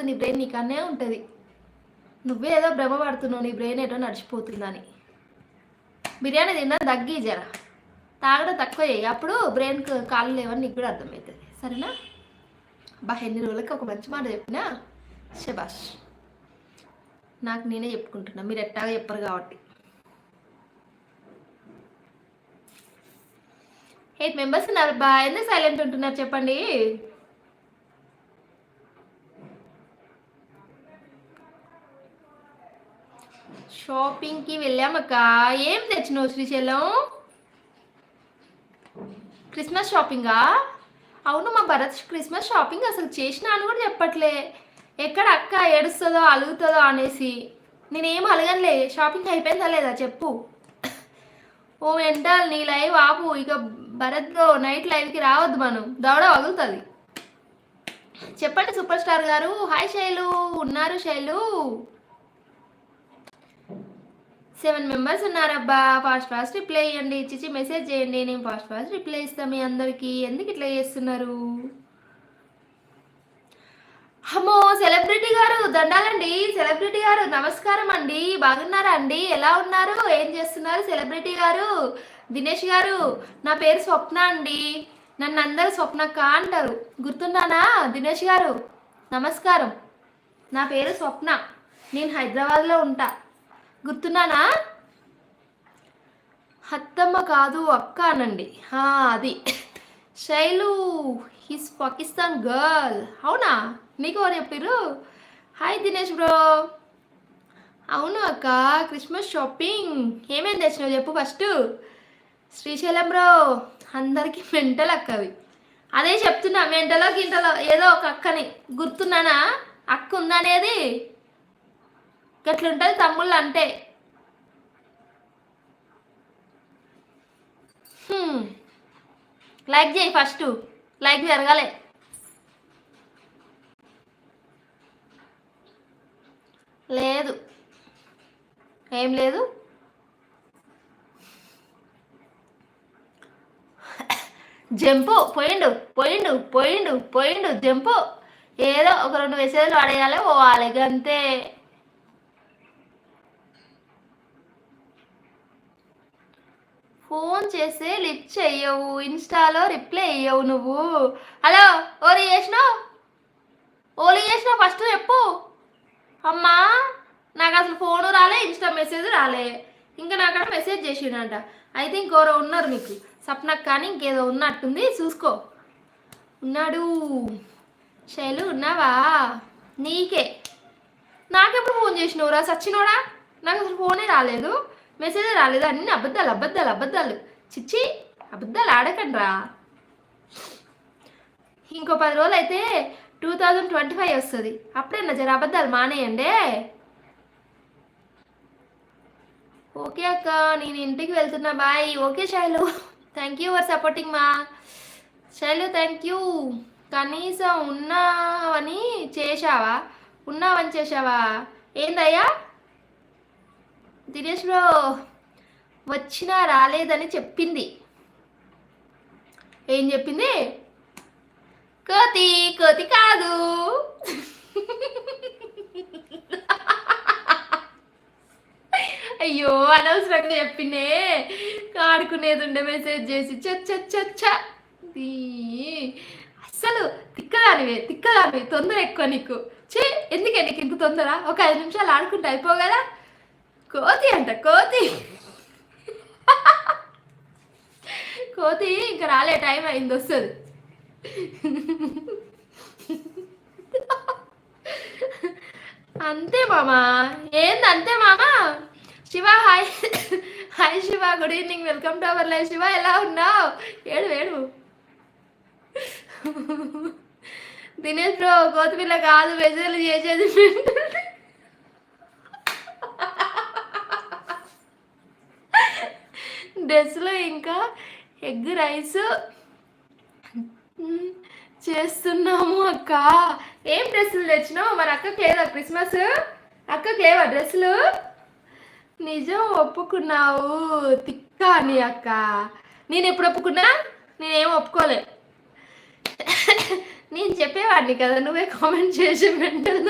ఉంటుంది నీ బ్రెయిన్ నీకన్నే ఉంటుంది. నువ్వే ఏదో భ్రమ పడుతున్నావు నీ బ్రెయిన్ ఏదో నడిచిపోతుందని. బిర్యానీ తిన్నా తగ్గి జర. తాగడం తక్కువ చేయి. అప్పుడు బ్రెయిన్కి కాళ్ళు లేవని నీకు కూడా అర్థమవుతుంది. సరేనా? బా ఎన్ని రోజులకి ఒక మంచి మాట చెప్పినా? శబాష్ నాకు నేనే చెప్పుకుంటున్నా. మీరు ఎట్టాగా చెప్పరు కాబట్టి. ఎయిట్ మెంబర్స్ ఉన్నారు. బా ఎందుకు సైలెంట్ ఉంటున్నారు చెప్పండి? షాపింగ్కి వెళ్ళామక్క. ఏం తెచ్చినావు శ్రీశైలం? క్రిస్మస్ షాపింగా? అవును మా భరత్ క్రిస్మస్ షాపింగ్ అసలు చేసినా అని కూడా చెప్పట్లే. ఎక్కడ అక్క ఏడుస్తుందో అలుగుతుందో అనేసి. నేనేం అలగనులే. షాపింగ్ అయిపోయిందా లేదా చెప్పు. ఓ వెంటాలు నీ లైవ్ ఆపు. ఇక భరత్లో నైట్ లైవ్కి రావద్దు మనం. దవడ వగులుతుంది. చెప్పండి సూపర్ స్టార్ గారు. హాయ్ శైలు. ఉన్నారు శైలు. సెవెన్ మెంబర్స్ ఉన్నారబ్బా. ఫాస్ట్ ఫాస్ట్ రిప్లై ఇవ్వండి ఇచ్చి మెసేజ్ చేయండి. నేను ఫాస్ట్ ఫాస్ట్ రిప్లై ఇస్తాను మీ అందరికీ. ఎందుకు ఇట్లా చేస్తున్నారు? అమ్మో సెలబ్రిటీ గారు దండాలండి. సెలబ్రిటీ గారు నమస్కారం అండి. బాగున్నారా అండి? ఎలా ఉన్నారు? ఏం చేస్తున్నారు సెలబ్రిటీ గారు? దినేష్ గారు నా పేరు స్వప్న అండి. నన్ను అందరూ స్వప్నక్క అంటారు. గుర్తున్నానా? దినేష్ గారు నమస్కారం. నా పేరు స్వప్న. నేను హైదరాబాద్లో ఉంటా. గుర్తున్నానా? అత్తమ్మ కాదు అక్క అనండి. అది. శైలు హిస్ పాకిస్తాన్ గర్ల్ అవునా? నీకు ఎవరు చెప్పారు హాయ్ దినేష్ బ్రో అవును అక్క క్రిస్మస్ షాపింగ్ ఏమేమి తెచ్చినావు చెప్పు ఫస్ట్ శ్రీశైలం బ్రో అందరికీ మెంటల్ అక్కవి అదే. చెప్తున్నా మెంటలో గింటలో ఏదో ఒక అక్కని. గుర్తున్నానా? అక్క ఉందనేది గట్లుంటుంది తమ్ముళ్ళు అంటే లైక్ చేయి ఫస్ట్. లైక్ జరగాలి. లేదు. ఏం లేదు. జంపు. పోయిండు. పోయిండు. పోయిండు. పోయిండు. జంపు. ఏదో ఒక రెండు మెసేజ్లు అడగాలి పోవాలి అంతే ఫోన్ చేస్తే లిఫ్ట్ చెయ్యవు ఇన్స్టాలో రిప్లై అయ్యవు నువ్వు. హలో ఓలి చేసినావు ఓలి చేసినావు ఫస్ట్ చెప్పు. అమ్మా నాకు అసలు ఫోన్ రాలే ఇన్స్టా మెసేజ్ రాలే. ఇంకా నాకు అక్కడ మెసేజ్ చేసిండంట. అయితే ఇంకోరో ఉన్నారు నీకు సప్నకు కానీ ఇంకేదో ఉన్నట్టుంది చూసుకో. ఉన్నాడు. శైలు ఉన్నావా? నీకే. నాకెప్పుడు ఫోన్ చేసినవురా? సచ్చినోడా? నాకు అసలు ఫోనే రాలేదు. మెసేజ్ రాలేదు. అన్ని అబద్ధాలు అబద్ధాలు అబద్ధాలు. చిచ్చి అబద్ధాలు ఆడకండ్రా. ఇంకో పది రోజులు అయితే టూ థౌజండ్ ట్వంటీ ఫైవ్ వస్తుంది. అప్పుడన్నా జర అబద్ధాలు మానేయండి. ఓకే అక్క నేను ఇంటికి వెళ్తున్నా. Bye okay Shailu. Thank you for supporting మా. శైలు థ్యాంక్ యూ కనీసం ఉన్నావని చేశావా? ఉన్నావని చేశావా? ఏందయ్యా? దినేష్ బ్రో వచ్చినా రాలేదని చెప్పింది. ఏం చెప్పింది? కోతి కోతి కాదు. అయ్యో అనవసరంగా చెప్పిందే ఆడుకునేది ఉండే మెసేజ్ చేసి చచ్చ అస్సలు తిక్కదానివే తిక్కదానివే తొందర ఎక్కువ నీకు. చే ఎందుకే నీకు ఇంత తొందర? ఒక ఐదు నిమిషాలు ఆడుకుంటే అయిపో కదా? కోతి కోతి. కోతి ఇంకా రాలే టైం అయింది వస్తుంది. అంతే మామా. ఏంది అంతే మామా? Shiva hi. Hi Shiva good evening. Welcome to our life. Shiva ఎలా ఉన్నావు? ఏడు ఏడు. దినేష్ బ్రో కోతిపిల్ల కాదు వెజలు చేసేది. డ్రెస్లో ఇంకా ఎగ్ రైస్ చేస్తున్నాము అక్క. ఏం డ్రెస్సులు తెచ్చినావు? మరి అక్కకి లేదా క్రిస్మస్? అక్కకి లేవా డ్రెస్సులు? నిజం ఒప్పుకున్నావు. తిక్క అని అక్క. నేను ఎప్పుడు ఒప్పుకున్నా? నేనేం ఒప్పుకోలే. నేను చెప్పేవాడిని కదా నువ్వే కామెంట్ చేసి మెంటల్